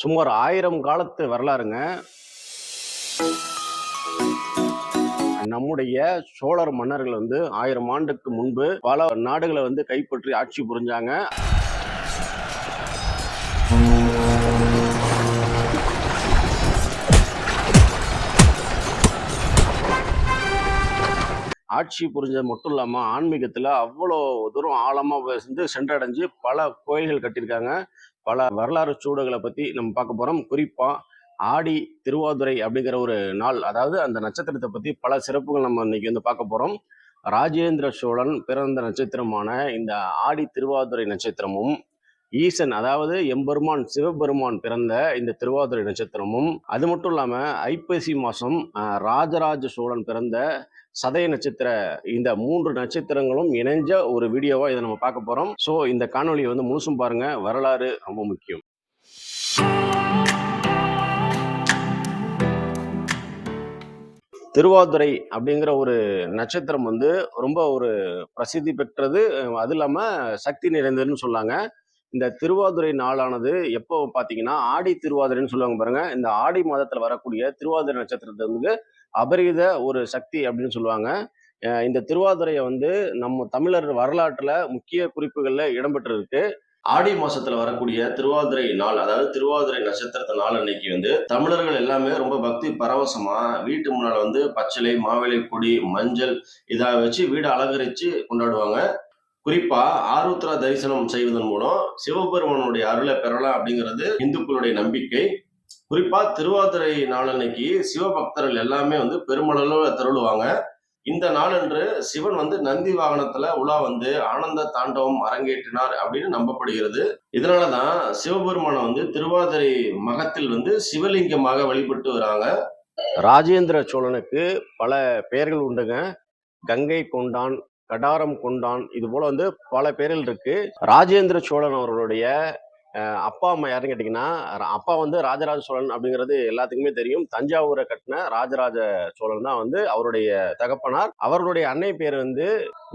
சுமார் ஆயிரம் காலத்து வரலாறுங்க. நம்முடைய சோழர் மன்னர்கள் வந்து ஆயிரம் ஆண்டுக்கு முன்பு பல நாடுகளை வந்து கைப்பற்றி ஆட்சி புரிஞ்சாங்க. ஆட்சி புரிஞ்சது மட்டும் இல்லாமல் ஆன்மீகத்தில் அவ்வளோ தூரம் ஆழமாக வந்து சென்றடைஞ்சு பல கோயில்கள் கட்டியிருக்காங்க. பல வரலாறு சூடுகளை பற்றி நம்ம பார்க்க போகிறோம் குறிப்பாக ஆடி திருவாதுரை அப்படிங்கிற ஒரு நாள் அதாவது அந்த நட்சத்திரத்தை பற்றி பல சிறப்புகள் நம்ம இன்னைக்கு வந்து பார்க்க போகிறோம் ராஜேந்திர சோழன் பிறந்த நட்சத்திரமான இந்த ஆடி திருவாதுரை நட்சத்திரமும் ஈசன் அதாவது எம்பெருமான் சிவபெருமான் பிறந்த இந்த திருவாதுரை நட்சத்திரமும் அது மட்டும் இல்லாமல் ஐப்பசி மாதம் ராஜராஜ சோழன் பிறந்த சதய நட்சத்திர இந்த மூன்று நட்சத்திரங்களும் இணைஞ்ச ஒரு வீடியோவா இதை நம்ம பார்க்க போறோம். ஸோ இந்த காணொலியை வந்து முழுசும் பாருங்க. வரலாறு ரொம்ப முக்கியம். திருவாதுரை அப்படிங்கிற ஒரு நட்சத்திரம் வந்து ரொம்ப ஒரு பிரசித்தி பெற்றது அது இல்லாமல் சக்தி நிறைந்ததுன்னு சொல்லாங்க. இந்த திருவாதுரை நாளானது எப்போ பார்த்தீங்கன்னா ஆடி திருவாதிரைன்னு சொல்லுவாங்க பாருங்க. இந்த ஆடி மாதத்தில் வரக்கூடிய திருவாதிரை நட்சத்திரத்தை வந்து அபரித ஒரு சக்தி அப்படின்னு சொல்லுவாங்க. இந்த திருவாதிரையை வந்து நம்ம தமிழர் வரலாற்றில் முக்கிய குறிப்புகளில் இடம்பெற்றிருக்கு. ஆடி மாசத்துல வரக்கூடிய திருவாதிரை நாள் அதாவது திருவாதிரை நட்சத்திரத்த நாள் அன்னைக்கு வந்து தமிழர்கள் எல்லாமே ரொம்ப பக்தி பரவசமா வீட்டு முன்னால வந்து பச்சிலை மாவிலை கொடி மஞ்சள் இதை வச்சு வீடு அலங்கரிச்சு கொண்டாடுவாங்க. குறிப்பா ஆருத்ரா தரிசனம் செய்வதன் மூலம் சிவபெருமானுடைய அருளை பெறலாம் அப்படிங்கிறது இந்துக்களுடைய நம்பிக்கை. குறிப்பா திருவாதிரை நாளன்னைக்கு சிவபக்தர்கள் எல்லாமே வந்து பெருமளவுல திரளுவாங்க. இந்த நாளன்று சிவன் வந்து நந்தி வாகனத்துல உலா வந்து ஆனந்த தாண்டவம் அரங்கேற்றினார் அப்படின்னு நம்பப்படுகிறது. இதனாலதான் சிவபெருமானை வந்து திருவாதிரை மகத்தில் வந்து சிவலிங்கமாக வழிபட்டு வராங்க. ராஜேந்திர சோழனுக்கு பல பெயர்கள் உண்டுங்க. கங்கை கொண்டான் கடாரம் கொண்டான். இது போல வந்து பல பேரில் இருக்கு. ராஜேந்திர சோழன் அவர்களுடைய அப்பா அம்மா யாருன்னு கேட்டிங்கன்னா அப்பா வந்து ராஜராஜ சோழன் அப்படிங்கிறது எல்லாத்துக்குமே தெரியும். தஞ்சாவூரை கட்டின ராஜராஜ சோழன் தான் வந்து அவருடைய தகப்பனார். அவர்களுடைய அன்னை பேர் வந்து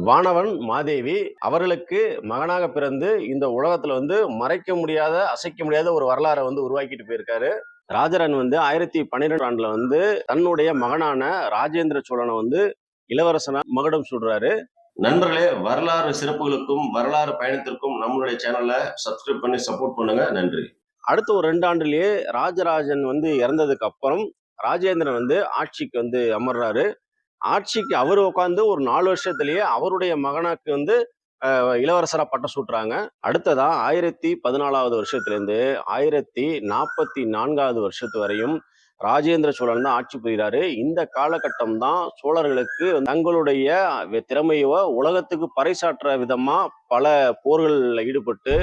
வானவன் மாதேவி. அவர்களுக்கு மகனாக பிறந்து இந்த உலகத்துல வந்து மறைக்க முடியாத அசைக்க முடியாத ஒரு வரலாறை வந்து உருவாக்கிட்டு போயிருக்காரு. ராஜரன் வந்து ஆயிரத்தி பன்னிரெண்டு ஆண்டுல வந்து தன்னுடைய மகனான ராஜேந்திர சோழனை வந்து இளவரசனா மகுடம் சுடுறாரு. நண்பர்களே வரலாறு சிறப்புகளுக்கும் வரலாறு பயணத்திற்கும் நம்மளுடைய சேனலை சப்ஸ்கிரைப் பண்ணி சப்போர்ட் பண்ணுங்க. நன்றி. அடுத்த ஒரு ரெண்டு ஆண்டுலயே ராஜராஜன் வந்து இறந்ததுக்கு அப்புறம் ராஜேந்திரன் வந்து ஆட்சிக்கு வந்து அமர்றாரு. ஆட்சிக்கு அவர் உட்காந்து ஒரு நாலு வருஷத்துலயே அவருடைய மகனாக்கு வந்து இளவரசராக பட்டம் சூட்டுறாங்க. அடுத்ததா ஆயிரத்தி பதினாலாவது வருஷத்துலேருந்து ஆயிரத்தி நாற்பத்தி நான்காவது வருஷத்து வரையும் ராஜேந்திர சோழன் தான் ஆட்சி புரிகிறாரு. இந்த காலகட்டம் தான் சோழர்களுக்கு தங்களுடைய திறமையோ திறமையை உலகத்துக்கு பறைசாற்ற விதமா பல போர்களில் ஈடுபட்டு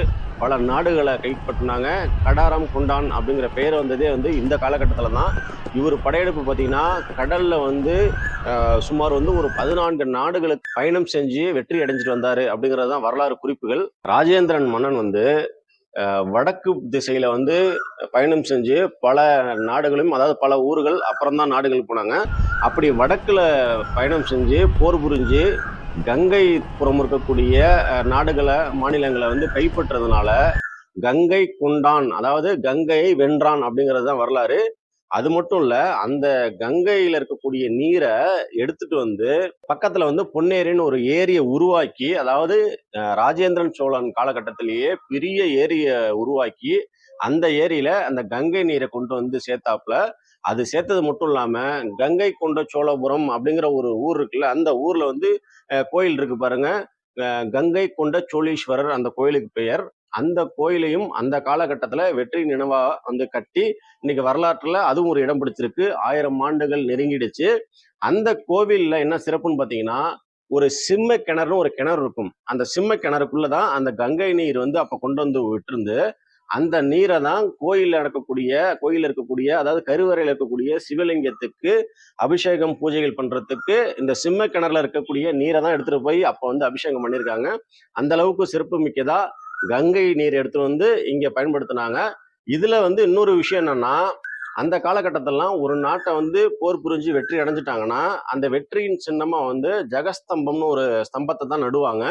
பல நாடுகளை கைப்பற்றினாங்க. கடாரம் குண்டான் அப்படிங்கிற பெயர் வந்ததே வந்து இந்த காலகட்டத்தில் தான் இவர் படையெடுப்பு பார்த்திங்கன்னா கடலில் வந்து சுமார் வந்து ஒரு பதினான்கு நாடுகளுக்கு பயணம் செஞ்சு வெற்றி அடைஞ்சிட்டு வந்தார் அப்படிங்கிறது தான் வரலாறு குறிப்புகள். ராஜேந்திரன் மன்னன் வந்து வடக்கு திசையில் வந்து பயணம் செஞ்சு பல நாடுகளும் அதாவது பல ஊர்கள் அப்புறம் தான் நாடுகள் போனாங்க. அப்படி வடக்கில் பயணம் செஞ்சு போர் புரிஞ்சு கங்கை புறம் இருக்கக்கூடிய நாடுகளை மாநிலங்களை வந்து கைப்பற்றதுனால கங்கை கொண்டான் அதாவது கங்கையை வென்றான் அப்படிங்கிறது தான் வரலாறு. அது மட்டும் இல்ல அந்த கங்கையில இருக்கக்கூடிய நீரை எடுத்துட்டு வந்து பக்கத்துல வந்து பொன்னேரின்னு ஒரு ஏரியை உருவாக்கி அதாவது ராஜேந்திரன் சோழன் காலகட்டத்திலேயே பெரிய ஏரியை உருவாக்கி அந்த ஏரியில அந்த கங்கை நீரை கொண்டு வந்து சேர்த்தாப்புல அது சேர்த்தது மட்டும் இல்லாம கங்கை கொண்ட சோழபுரம் அப்படிங்கிற ஒரு ஊர் இருக்குல்ல அந்த ஊர்ல வந்து கோயில் இருக்கு பாருங்க. கங்கை கொண்ட சோழீஸ்வரர் அந்த கோயிலுக்கு பெயர். அந்த கோயிலையும் அந்த காலகட்டத்தில் வெற்றி நினைவாக வந்து கட்டி இன்னைக்கு வரலாற்றில் அதுவும் ஒரு இடம் பிடிச்சிருக்கு. ஆயிரம் ஆண்டுகள் நெருங்கிடுச்சு. அந்த கோவிலில் என்ன சிறப்புன்னு பார்த்தீங்கன்னா ஒரு சிம்ம கிணறுன்னு ஒரு கிணறு இருக்கும். அந்த சிம்ம கிணறுக்குள்ளதான் அந்த கங்கை நீர் வந்து அப்போ கொண்டு வந்து விட்டுருந்து அந்த நீரை தான் கோயிலில் நடக்கக்கூடிய கோயிலில் இருக்கக்கூடிய அதாவது கருவறையில் இருக்கக்கூடிய சிவலிங்கத்துக்கு அபிஷேகம் பூஜைகள் பண்ணுறதுக்கு இந்த சிம்ம கிணறுல இருக்கக்கூடிய நீரை தான் எடுத்துகிட்டு போய் அப்போ வந்து அபிஷேகம் பண்ணியிருக்காங்க. அந்த அளவுக்கு சிறப்பு மிக்கதாக கங்கை நீர் எடுத்துகிட்டு வந்து இங்கே பயன்படுத்தினாங்க. இதில் வந்து இன்னொரு விஷயம் என்னன்னா அந்த காலகட்டத்திலலாம் ஒரு நாட்டை வந்து போர் புரிஞ்சு வெற்றி அடைஞ்சிட்டாங்கன்னா அந்த வெற்றியின் சின்னமாக வந்து ஜெகஸ்தம்பம்னு ஒரு ஸ்தம்பத்தை தான் நடுவாங்க.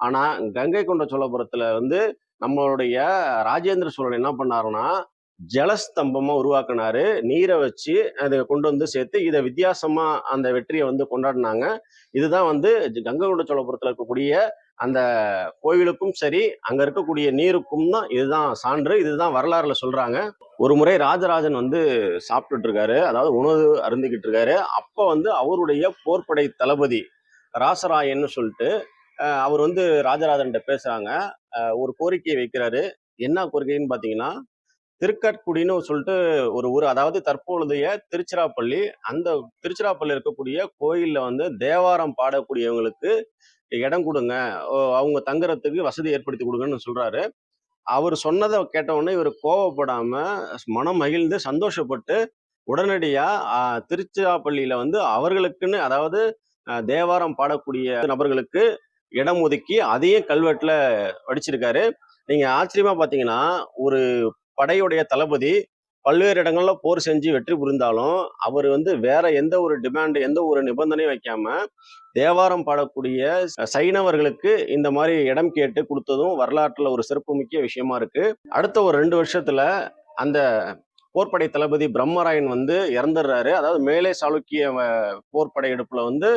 ஆனால் கங்கை கொண்ட சோழபுரத்தில் வந்து நம்மளுடைய ராஜேந்திர சோழன் என்ன பண்ணாருன்னா ஜலஸ்தம்பமாக உருவாக்குனாரு. நீரை வச்சு அதை கொண்டு வந்து சேர்த்து இதை வித்தியாசமாக அந்த வெற்றியை வந்து கொண்டாடினாங்க. இதுதான் வந்து கங்கை கொண்ட சோழபுரத்தில் இருக்கக்கூடிய அந்த கோவிலுக்கும் சரி அங்க இருக்கக்கூடிய நீருக்கும் தான் இதுதான் சான்று இதுதான் வரலாறுல சொல்றாங்க. ஒரு முறை ராஜராஜன் வந்து சாப்பிட்டுட்டு இருக்காரு அதாவது உணவு அருந்திக்கிட்டு இருக்காரு அப்ப வந்து அவருடைய போர்ப்படை தளபதி ராசராயன்னு சொல்லிட்டு அவர் வந்து ராஜராஜன்கிட்ட பேசுறாங்க. ஒரு கோரிக்கையை வைக்கிறாரு. என்ன கோரிக்கைன்னு பாத்தீங்கன்னா திருக்கற்குடின்னு சொல்லிட்டு ஒரு ஊர். அதாவது தற்பொழுதைய திருச்சிராப்பள்ளி. அந்த திருச்சிராப்பள்ளி இருக்கக்கூடிய கோயிலில் வந்து தேவாரம் பாடக்கூடியவங்களுக்கு இடம் கொடுங்க. ஓ, அவங்க தங்குறதுக்கு வசதி ஏற்படுத்தி கொடுங்கன்னு சொல்கிறாரு அவர் சொன்னதை கேட்டவுடனே இவர் கோவப்படாமல் மனம் மகிழ்ந்து சந்தோஷப்பட்டு உடனடியாக திருச்சிராப்பள்ளியில் வந்து அவர்களுக்குன்னு அதாவது தேவாரம் பாடக்கூடிய நபர்களுக்கு இடம் ஒதுக்கி அதையும் கல்வெட்டில் வடிச்சிருக்காரு. நீங்கள் ஆச்சரியமாக பார்த்தீங்கன்னா ஒரு படையுடைய தளபதி பல்வேறு இடங்கள்ல போர் செஞ்சு வெற்றி புரிந்தாலும் அவர் வந்து வேற எந்த ஒரு டிமாண்ட் எந்த ஒரு நிபந்தனையும் வைக்காம தேவாரம் பாடக்கூடிய சைனவர்களுக்கு இந்த மாதிரி இடம் கேட்டு கொடுத்ததும் வரலாற்றுல ஒரு சிறப்பு முக்கிய விஷயமா இருக்கு. அடுத்த ஒரு ரெண்டு வருஷத்துல அந்த போர்ப்படை தளபதி பிரம்மராயன் வந்து இறந்துடுறாரு. அதாவது மேலே சாளுக்கிய போர்ப்படை எடுப்புல வந்து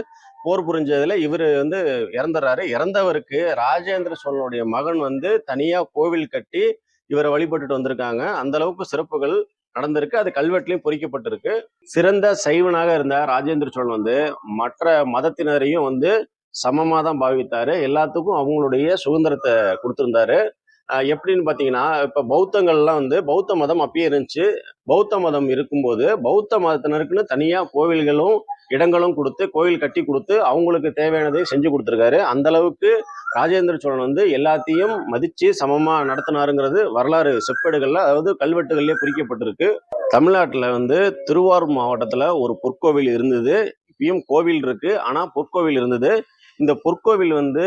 போர் புரிஞ்சதுல இவர் வந்து இறந்துடுறாரு. இறந்தவருக்கு ராஜேந்திர சோழனுடைய மகன் வந்து தனியா கோவில் கட்டி இவரை வழிபட்டுட்டு வந்திருக்காங்க. அந்த அளவுக்கு சிறப்புகள் நடந்திருக்கு. அது கல்வெட்டுலையும் பொறிக்கப்பட்டிருக்கு. சிறந்த சைவனாக இருந்த ராஜேந்திர சோழன் வந்து மற்ற மதத்தினரையும் வந்து சமமாக தான் பாவித்தாரு. எல்லாத்துக்கும் அவங்களுடைய சுதந்திரத்தை கொடுத்துருந்தாரு. எப்படின்னு பார்த்தீங்கன்னா இப்போ பௌத்தங்கள்லாம் வந்து பௌத்த மதம் அப்பயே இருந்துச்சு. பௌத்த மதம் இருக்கும்போது பௌத்த மதத்தினருக்குன்னு தனியாக கோவில்களும் இடங்களும் கொடுத்து கோவில் கட்டி கொடுத்து அவங்களுக்கு தேவையானதை செஞ்சு கொடுத்துருக்காரு. அந்த அளவுக்கு ராஜேந்திர சோழன் வந்து எல்லாத்தையும் மதிச்சு சமமா நடத்தினாருங்கிறது வரலாறு செப்பேடுகள்ல அதாவது கல்வெட்டுகள்லேயே குறிக்கப்பட்டிருக்கு. தமிழ்நாட்டில் வந்து திருவாரூர் மாவட்டத்தில் ஒரு பொற்கோவில் இருந்தது. இப்பயும் கோவில் இருக்கு. ஆனால் பொற்கோவில் இருந்தது. இந்த பொற்கோவில் வந்து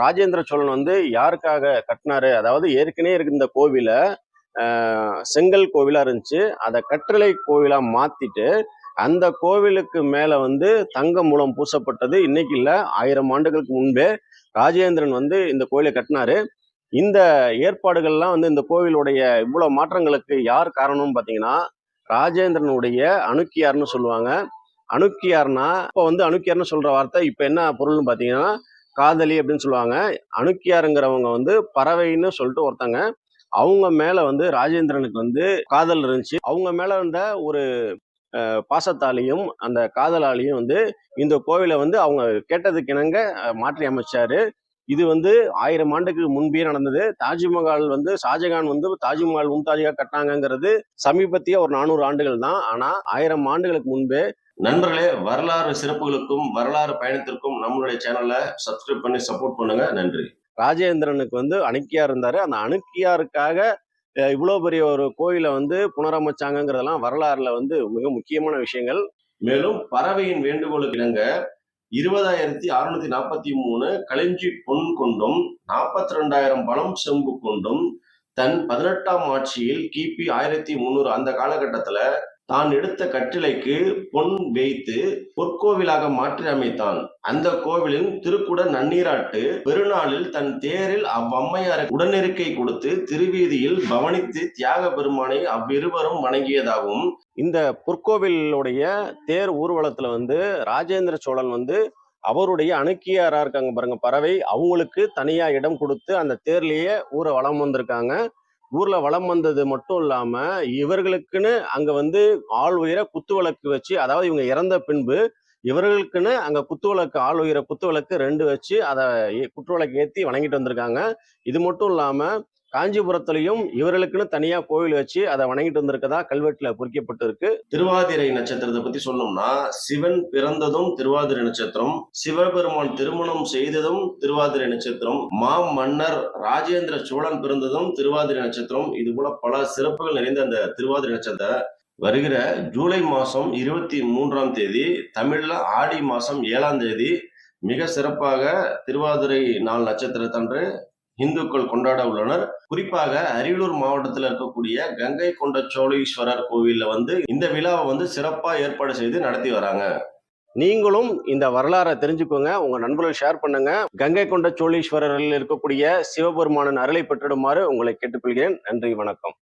ராஜேந்திர சோழன் வந்து யாருக்காக கட்டினாரு? அதாவது ஏற்கனவே இருக்க இந்த கோவிலை செங்கல் கோவிலாக இருந்துச்சு. அதை கற்றலை கோவிலாக மாற்றிட்டு அந்த கோவிலுக்கு மேலே வந்து தங்க மூலம் பூசப்பட்டது இன்னைக்கு இல்லை ஆயிரம் ஆண்டுகளுக்கு முன்பே ராஜேந்திரன் வந்து இந்த கோயிலை கட்டினாரு. இந்த ஏற்பாடுகள்லாம் வந்து இந்த கோவிலுடைய இவ்வளோ மாற்றங்களுக்கு யார் காரணம்னு பார்த்தீங்கன்னா ராஜேந்திரனுடைய அணுக்கியார்னு சொல்லுவாங்க. அணுக்கியார்னா இப்போ வந்து அணுக்கியார்னு சொல்கிற வார்த்தை இப்போ என்ன பொருள்னு பார்த்தீங்கன்னா காதலி அப்படின்னு சொல்லுவாங்க. அணுக்கியாருங்கிறவங்க வந்து பறவைன்னு சொல்லிட்டு ஒருத்தங்க அவங்க மேலே வந்து ராஜேந்திரனுக்கு வந்து காதல் இருந்துச்சு. அவங்க மேலே இருந்த ஒரு பாசத்தாலையும் அந்த காதலாலையும் வந்து இந்த கோவிலை வந்து அவங்க கேட்டதுக்கு இணங்க மாற்றி அமைச்சாரு. இது வந்து ஆயிரம் ஆண்டுக்கு முன்பே நடந்தது. தாஜ்மஹால் வந்து ஷாஜகான் வந்து தாஜ்மஹால் மும்தாஜிகா கட்டினாங்கிறது சமீபத்திய ஒரு நானூறு ஆண்டுகள் தான். ஆனா ஆயிரம் ஆண்டுகளுக்கு முன்பே நண்பர்களே வரலாறு சிறப்புகளுக்கும் வரலாறு பயணத்திற்கும் நம்மளுடைய சேனலை சப்ஸ்கிரைப் பண்ணி சப்போர்ட் பண்ணுங்க. நன்றி. ராஜேந்திரனுக்கு வந்து அணுக்கியா இருந்தாரு. அந்த அணுக்கியாருக்காக இவ்வளோ பெரிய ஒரு கோயிலை வந்து புனரமைச்சாங்கங்கிறதெல்லாம் வரலாறுல வந்து மிக முக்கியமான விஷயங்கள். மேலும் பறவையின் வேண்டுகோளுக்கு இணங்க இருபதாயிரத்தி அறுநூத்தி நாற்பத்தி மூணு களிஞ்சி பொன் கொண்டும் நாற்பத்தி ரெண்டாயிரம் பணம் செம்பு கொண்டும் தன் பதினெட்டாம் ஆட்சியில் கிபி ஆயிரத்தி முந்நூறு அந்த காலகட்டத்துல தான் எடுத்த கட்டிலைக்கு பொன் வைத்து பொற்கோவிலாக மாற்றி அமைத்தான். அந்த கோவிலின் திருக்குட நன்னீராட்டு பெருநாளில் தன் தேரில் அவ்வம்மையார் உடனிருக்கை கொடுத்து திருவீதியில் பவனித்து தியாக பெருமானை அவ்விருவரும் வணங்கியதாகவும் இந்த பொற்கோவிலுடைய தேர் ஊர்வலத்துல வந்து ராஜேந்திர சோழன் வந்து அவருடைய அணுக்கியாரா இருக்காங்க பாருங்க பறவை. அவங்களுக்கு தனியா இடம் கொடுத்து அந்த தேர்லயே ஊரை வலம் வந்திருக்காங்க. ஊர்ல வளம் வந்தது மட்டும் இல்லாம இவர்களுக்குன்னு அங்க வந்து ஆள் உயர குத்து விளக்கு வச்சு அதாவது இவங்க இறந்த பின்பு இவர்களுக்குன்னு அங்க குத்து விளக்கு ஆள் உயர குத்து விளக்கு ரெண்டு வச்சு அதை குத்து விளக்கு ஏத்தி வணங்கிட்டு வந்திருக்காங்க. இது மட்டும் இல்லாம காஞ்சிபுரத்துலயும் இவர்களுக்குன்னு தனியா கோவில் வச்சு அதை வணங்கிட்டு வந்திருக்கதா கல்வெட்டுல பொறிக்கப்பட்டு இருக்கு திருவாதிரை நட்சத்திரத்தை பத்தி சொன்னோம்னா சிவன் பிறந்ததும் திருவாதிரை நட்சத்திரம் சிவபெருமான் திருமணம் செய்ததும் திருவாதிரை நட்சத்திரம் மா மன்னர் ராஜேந்திர சோழன் பிறந்ததும் திருவாதிரை நட்சத்திரம். இது போல பல சிறப்புகள் நிறைந்த அந்த திருவாதிரை நட்சத்திரம் வருகிற ஜூலை மாசம் இருபத்தி மூன்றாம் தேதி தமிழ்ல ஆடி மாசம் ஏழாம் தேதி மிக சிறப்பாக திருவாதிரை நாள் நட்சத்திரத்தன்று இந்துக்கள் கொண்டாட உள்ளனர். குறிப்பாக அரியலூர் மாவட்டத்தில் இருக்கக்கூடிய கங்கை கொண்ட சோழீஸ்வரர் கோவிலில் வந்து இந்த விழாவை வந்து சிறப்பாக ஏற்பாடு செய்து நடத்தி வராங்க. நீங்களும் இந்த வரலாறை தெரிஞ்சுக்கோங்க உங்க நண்பர்கள் ஷேர் பண்ணுங்க. கங்கை கொண்ட சோழீஸ்வரரில் இருக்கக்கூடிய சிவபெருமானின் அருளை பெற்றிடுமாறு உங்களை கேட்டுக்கொள்கிறேன். நன்றி வணக்கம்.